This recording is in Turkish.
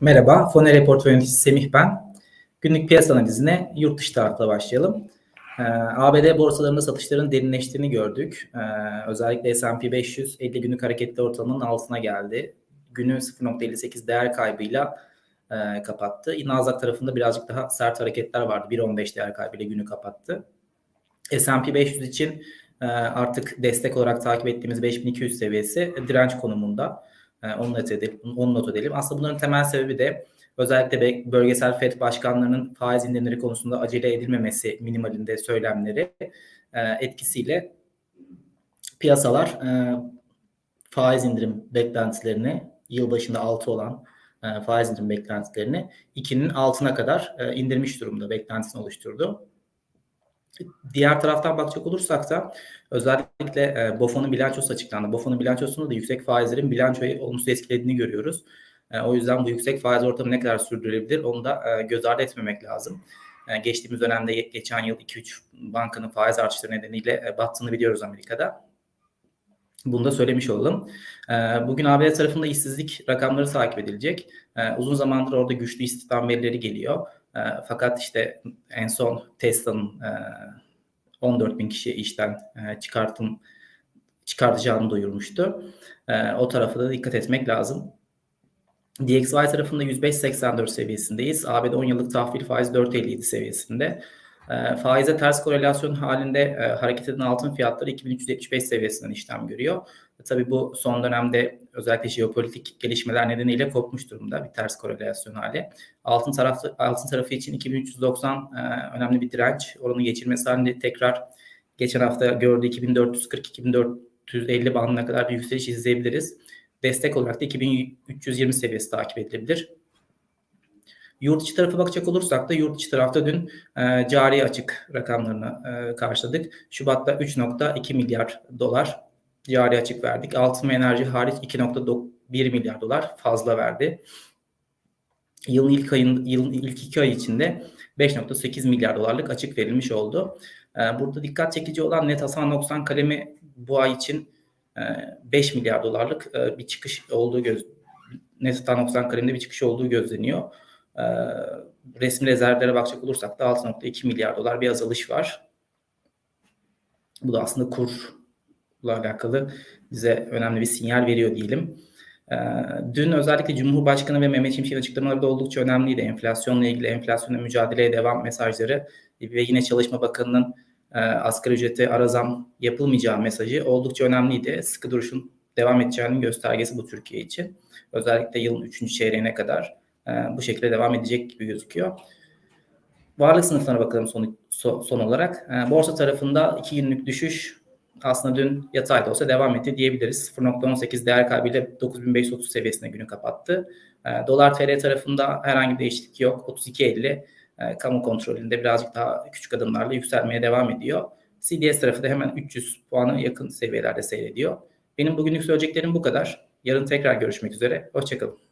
Merhaba, Fonere Portföy Yöneticisi Semih ben. Günlük piyasa analizine yurt dışı tarafla başlayalım. Ee, ABD borsalarında satışların derinleştiğini gördük. Ee, özellikle S&P 500 50 günlük hareketli ortalamanın altına geldi. Günü 0.58 değer kaybıyla e, kapattı. Nasdaq tarafında birazcık daha sert hareketler vardı. 1.15 değer kaybıyla günü kapattı. S&P 500 için e, artık destek olarak takip ettiğimiz 5200 seviyesi direnç konumunda. E, onu not edelim. Onu not edelim. Aslında bunların temel sebebi de özellikle bölgesel FED başkanlarının faiz indirimleri konusunda acele edilmemesi minimalinde söylemleri e, etkisiyle piyasalar e, faiz indirim beklentilerini yıl başında 6 olan e, faiz indirim beklentilerini 2'nin altına kadar indirmiş durumda beklentisini oluşturdu. Diğer taraftan bakacak olursak da özellikle e, BOFA'nın bilançosu açıklandı. BOFA'nın bilançosunda da yüksek faizlerin bilançoyu olumsuz etkilediğini görüyoruz. E, o yüzden bu yüksek faiz ortamı ne kadar sürdürülebilir onu da e, göz ardı etmemek lazım. E, geçtiğimiz dönemde geçen yıl 2-3 bankanın faiz artışları nedeniyle e, battığını biliyoruz Amerika'da. Bunu da söylemiş olalım. E, bugün ABD tarafında işsizlik rakamları takip edilecek. E, uzun zamandır orada güçlü istihdam verileri geliyor. E, fakat işte en son Tesla'nın e, 14 bin kişi işten e, çıkartım çıkartacağını duyurmuştu. E, o tarafa da dikkat etmek lazım. DXY tarafında 105.84 seviyesindeyiz. ABD 10 yıllık tahvil faiz 4.57 seviyesinde. E, faize ters korelasyon halinde e, hareket eden altın fiyatları 2375 seviyesinden işlem görüyor. E, tabii bu son dönemde özellikle jeopolitik gelişmeler nedeniyle kopmuş durumda bir ters korelasyon hali. Altın tarafı altın tarafı için 2390 e, önemli bir direnç. Oranı geçirmesi halinde tekrar geçen hafta gördüğü 2440 2450 bandına kadar bir yükseliş izleyebiliriz. Destek olarak da 2320 seviyesi takip edilebilir. Yurt içi tarafa bakacak olursak da yurt içi tarafta dün e, cari açık rakamlarını e, karşıladık. Şubat'ta 3.2 milyar dolar cari açık verdik. Altın ve enerji hariç 2.1 milyar dolar fazla verdi. Yılın ilk ayın yılın ilk iki ay içinde 5.8 milyar dolarlık açık verilmiş oldu. E, burada dikkat çekici olan net hasar noksan kalemi bu ay için 5 e, milyar dolarlık e, bir çıkış olduğu göz net hasar noksan kaleminde bir çıkış olduğu gözleniyor. E, resmi rezervlere bakacak olursak da 6.2 milyar dolar bir azalış var. Bu da aslında kurla alakalı bize önemli bir sinyal veriyor diyelim. E, dün özellikle Cumhurbaşkanı ve Mehmet Şimşek'in açıklamaları da oldukça önemliydi. Enflasyonla ilgili enflasyonla mücadeleye devam mesajları ve yine Çalışma Bakanı'nın e, asgari ücrete ara zam yapılmayacağı mesajı oldukça önemliydi. Sıkı duruşun devam edeceğinin göstergesi bu Türkiye için. Özellikle yılın 3. çeyreğine kadar e, bu şekilde devam edecek gibi gözüküyor. Varlık sınıflarına bakalım son, son, olarak. E, borsa tarafında 2 günlük düşüş aslında dün yatayda olsa devam etti diyebiliriz. 0.18 değer kaybıyla 9530 seviyesine günü kapattı. E, Dolar TL tarafında herhangi bir değişiklik yok. 32.50 e, kamu kontrolünde birazcık daha küçük adımlarla yükselmeye devam ediyor. CDS tarafı da hemen 300 puana yakın seviyelerde seyrediyor. Benim bugünlük söyleyeceklerim bu kadar. Yarın tekrar görüşmek üzere. Hoşçakalın.